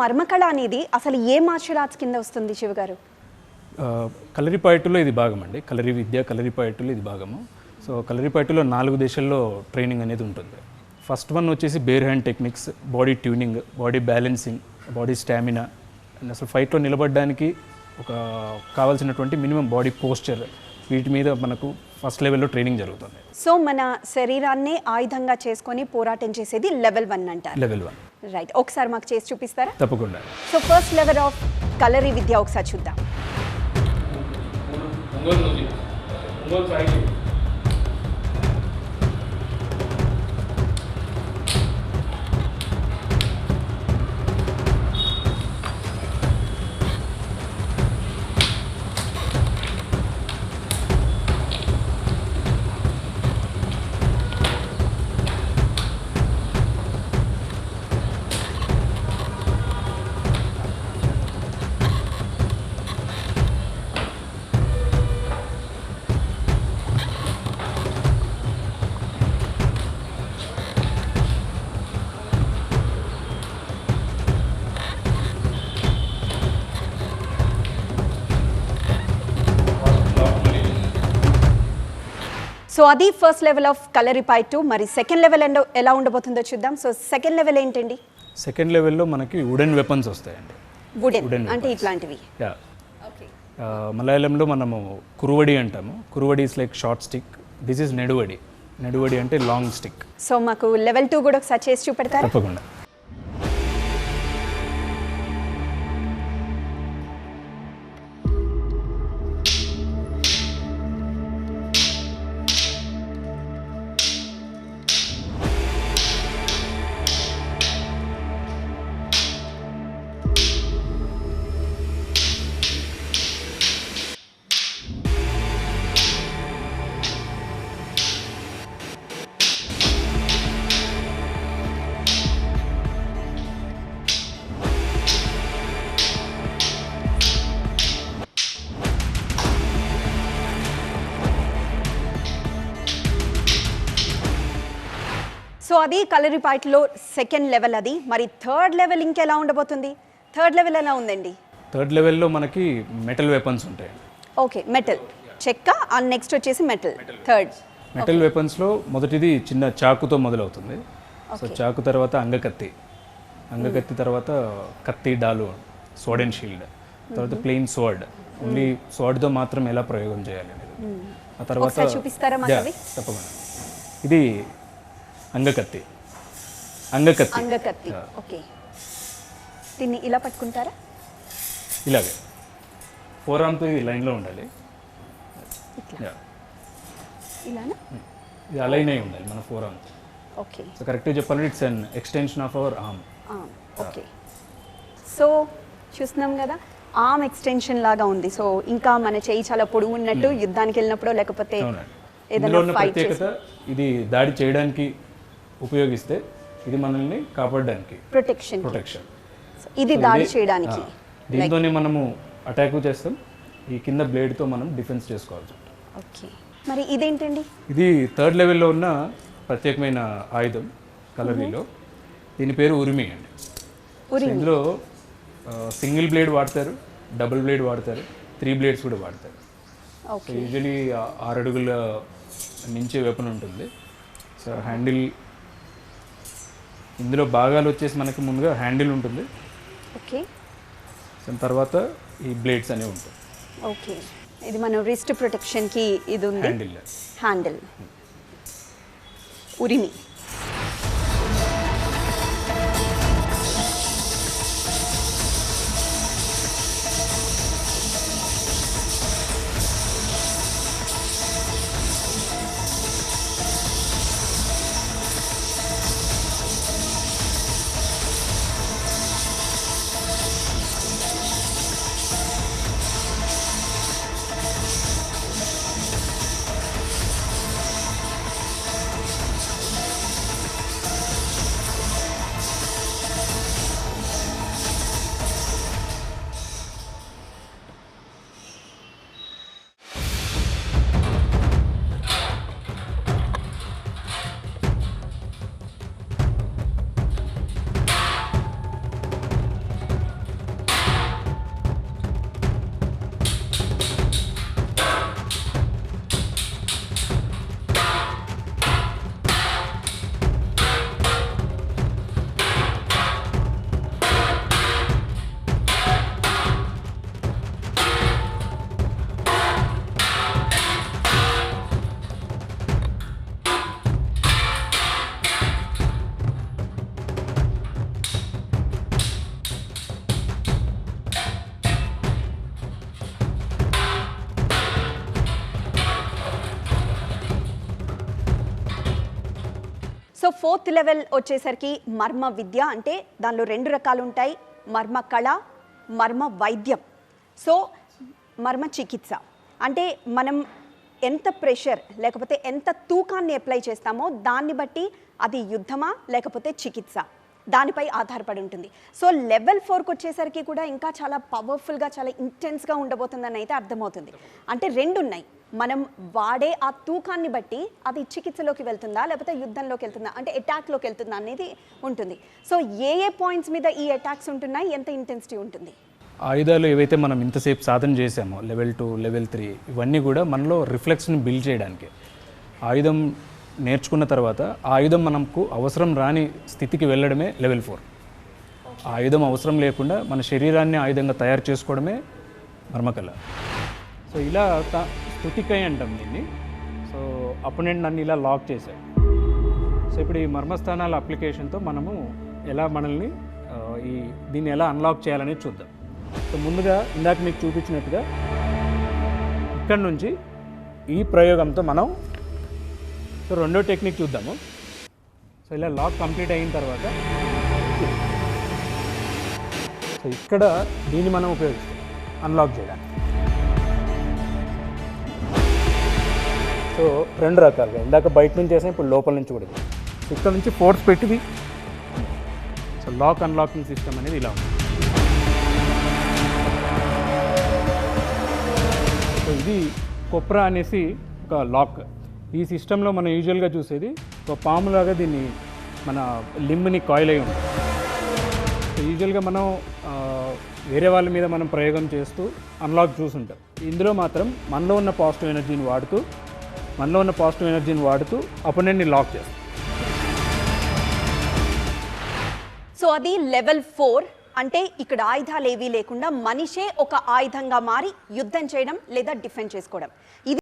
మర్మకళ అనేది అసలు ఏ martial arts కింద వస్తుంది శివ గారు? ఆ, కలరిపాయట్టులో ఇది భాగం అండి కలరి విద్య కలరిపాయట్టులో ఇది భాగము. సో కలరిపాయట్టులో నాలుగు దేశాల్లో ట్రైనింగ్ అనేది ఉంటుంది. ఫస్ట్ వన్ వచ్చేసి bare hand techniques body tuning body balancing body stamina and అసలు ఫైట్లో నిలబడడానికి ఒక కావాల్సినటువంటి మినిమం బాడీ పోస్చర్ వీటి మీద మనకు ఫస్ట్ లెవెల్లో ట్రైనింగ్ జరుగుతుంది. సో మన శరీరాన్నే ఆయుధంగా చేసుకొని పోరాటం చేసేది లెవెల్ వన్ అంటారు. లెవెల్ వన్ రైట్ ఒకసారి మాకు చేసి చూపిస్తారా? తప్పకుండా. So first level of Kalari విద్య ఒకసారి చూద్దాం. సో అది ఫస్ట్ లెవెల్ ఆఫ్ కలరిపాయ్ టూ మరి సెకండ్ లెవెల్ ఎండ్ ఎలా ఉండబోతుందో చూద్దాం. సో సెకండ్ లెవెల్ ఏంటండి? సెకండ్ లెవెల్లో మనకి వుడెన్ వెపన్స్ వస్తాయండి. వుడెన్ అంటే ఇట్లాంటివి. యా మలయాళంలో మనము కురువడి అంటాము. కురువడి is like short stick this is నెడువడి నెడువడి అంటే లాంగ్ స్టిక్ సో మాకు లెవెల్ టూ కూడా ఒకసారి చేసి చూపెడతారా? తప్పకుండా. అది కలరిపాయట్లో సెకండ్ లెవెల్ అది. మరి థర్డ్ లెవెల్ ఇంకెలా ఉండబోతుంది? థర్డ్ లెవెల్ ఎలా ఉందండి? థర్డ్ లెవెల్లో మనకి మెటల్ వెపన్స్ ఉంటాయి. Okay metal. చెక్క అండ్ నెక్స్ట్ వచ్చేసి మెటల్. థర్డ్. మెటల్ వెపన్స్లో మొదటిది చిన్న చాకుతో మొదలవుతుంది. సో చాకు తర్వాత అంగకత్తి. అంగకత్తి తర్వాత కత్తి డాలు స్వర్డ్ అండ్ షీల్డ్ తర్వాత ప్లెయిన్ స్వర్డ్ ఓన్లీ స్వర్డ్తో మాత్రం ఎలా ప్రయోగం చేయాలి అనేది. ఆ తర్వాత? తప్పకుండా. ఇది అంగకత్తి. అంగకత్తి. అంగకత్తి. ఓకే. దీన్ని ఇలా పట్టుకుంటారా? ఇలాగే. ఫోర్ ఆర్మ్తో ఇది లైన్లో ఉండాలి. ఇలానా? ఇది అలైన్ అయి ఉండాలి మన ఫోర్ ఆర్మ్ ఓకే. సో కరెక్ట్గా చెప్పాలంటే it's an extension of our arm okay. So చూస్తున్నాం కదా ఆర్మ్ ఎక్స్టెన్షన్ లాగా ఉంది. సో ఇంకా మన చేయి చాలా పొడుగు ఉన్నట్టు యుద్ధానికి వెళ్ళినప్పుడు లేకపోతే ఏదైనా ప్రత్యేకత ఇది దాడి చేయడానికి ఉపయోగిస్తే ఇది మనల్ని కాపాడడానికి ప్రొటెక్షన్ ప్రొటెక్షన్ ఇది దాడి చేయడానికి. దీంతోనే మనము అటాక్ చేస్తాం. ఈ కింద బ్లేడ్తో మనం డిఫెన్స్ చేసుకోవాల్సి ఉంటుంది ఓకే మరి ఇదేంటండి? ఇది థర్డ్ లెవెల్లో ఉన్న ప్రత్యేకమైన ఆయుధం కలరీలో దీని పేరు ఉరిమి అండి. ఇందులో సింగిల్ బ్లేడ్ వాడతారు డబుల్ బ్లేడ్ వాడతారు త్రీ బ్లేడ్స్ కూడా వాడతారు. యూజువలీ ఆరు అడుగుల నుంచి వెపన్ ఉంటుంది. సో హ్యాండిల్ ఇందులో భాగాలు వచ్చేసి మనకి ముందుగా హ్యాండిల్ ఉంటుంది. ఓకే. దాని తర్వాత ఈ బ్లేడ్స్ అనేవి ఉంటాయి. ఓకే. ఇది మన రిస్ట్ ప్రొటెక్షన్కి ఇది ఉంది. హ్యాండిల్ హ్యాండిల్ ఉరిమి. సో ఫోర్త్ లెవెల్ వచ్చేసరికి మర్మ విద్య అంటే దానిలో రెండు రకాలు ఉంటాయి. మర్మ కళ మర్మ వైద్యం. సో మర్మ చికిత్స. అంటే మనం ఎంత ప్రెషర్ లేకపోతే ఎంత తూకాన్ని అప్లై చేస్తామో దాన్ని బట్టి అది యుద్ధమా లేకపోతే చికిత్స. దానిపై ఆధారపడి ఉంటుంది. సో లెవెల్ ఫోర్కి వచ్చేసరికి కూడా ఇంకా చాలా పవర్ఫుల్గా చాలా ఇంటెన్స్గా ఉండబోతుందని అయితే అర్థమవుతుంది. అంటే రెండు ఉన్నాయి మనం వాడే ఆ తూకాన్ని బట్టి అది చికిత్సలోకి వెళ్తుందా లేకపోతే యుద్ధంలోకి వెళ్తుందా? అంటే అటాక్లోకి వెళ్తుందా అనేది ఉంటుంది. సో ఏ ఏ పాయింట్స్ మీద ఈ అటాక్స్ ఉంటున్నాయి ఎంత ఇంటెన్సిటీ ఉంటుంది? ఆయుధాలు ఏవైతే మనం ఇంతసేపు సాధన చేసామో లెవెల్ టూ లెవెల్ త్రీ ఇవన్నీ కూడా మనలో రిఫ్లెక్స్ని బిల్డ్ చేయడానికి. ఆయుధం నేర్చుకున్న తర్వాత ఆయుధం మనకు అవసరం రాని స్థితికి వెళ్ళడమే లెవెల్ ఫోర్ ఆయుధం అవసరం లేకుండా మన శరీరాన్ని ఆయుధంగా తయారు చేసుకోవడమే మర్మకళ. సో ఇలా త- స్థుతికై అంటాం దీన్ని. సో అపోనెంట్ నన్ను ఇలా లాక్ చేశాడు సో ఇప్పుడు ఈ మర్మస్థానాల అప్లికేషన్తో మనము ఎలా మనల్ని ఈ దీన్ని ఎలా అన్లాక్ చేయాలనేది చూద్దాం. సో ముందుగా ఇందాక మీకు చూపించినట్టుగా ఇక్కడ నుంచి ఈ ప్రయోగంతో మనం సో రెండో టెక్నిక్ చూద్దాము. సో ఇలా లాక్ కంప్లీట్ అయిన తర్వాత సో ఇక్కడ దీన్ని మనం ఉపయోగిస్తాం అన్లాక్ చేయడానికి. సో రెండు రకాలుగా. ఇందాక బయట నుంచి చేసాం ఇప్పుడు లోపల నుంచి కూడా. ఇక్కడ నుంచి ఫోర్స్ పెట్టి సో లాక్ అన్లాకింగ్ సిస్టమ్ అనేది ఇలా ఉంది. సో ఇది కొప్రా అనేసి ఒక లాక్ ఈ సిస్టంలో మనం యూజువల్గా చూసేది ఒక పాములాగా దీన్ని మన లింబ్ని కాయిల్ అయి ఉంటుంది. సో యూజువల్గా మనం వేరే వాళ్ళ మీద మనం ప్రయోగం చేస్తూ అన్లాక్ చూసుంటాం ఇందులో మాత్రం మనలో ఉన్న పాజిటివ్ ఎనర్జీని వాడుతూ మనలో ఉన్న పాజిటివ్ ఎనర్జీని వాడుతూ అపోనెంట్ని లాక్ చేస్తాం. సో అది లెవెల్ ఫోర్. అంటే ఇక్కడ ఆయుధాలు ఏవీ లేకుండా మనిషే ఒక ఆయుధంగా మారి యుద్ధం చేయడం లేదా డిఫెండ్ చేసుకోవడం. ఇది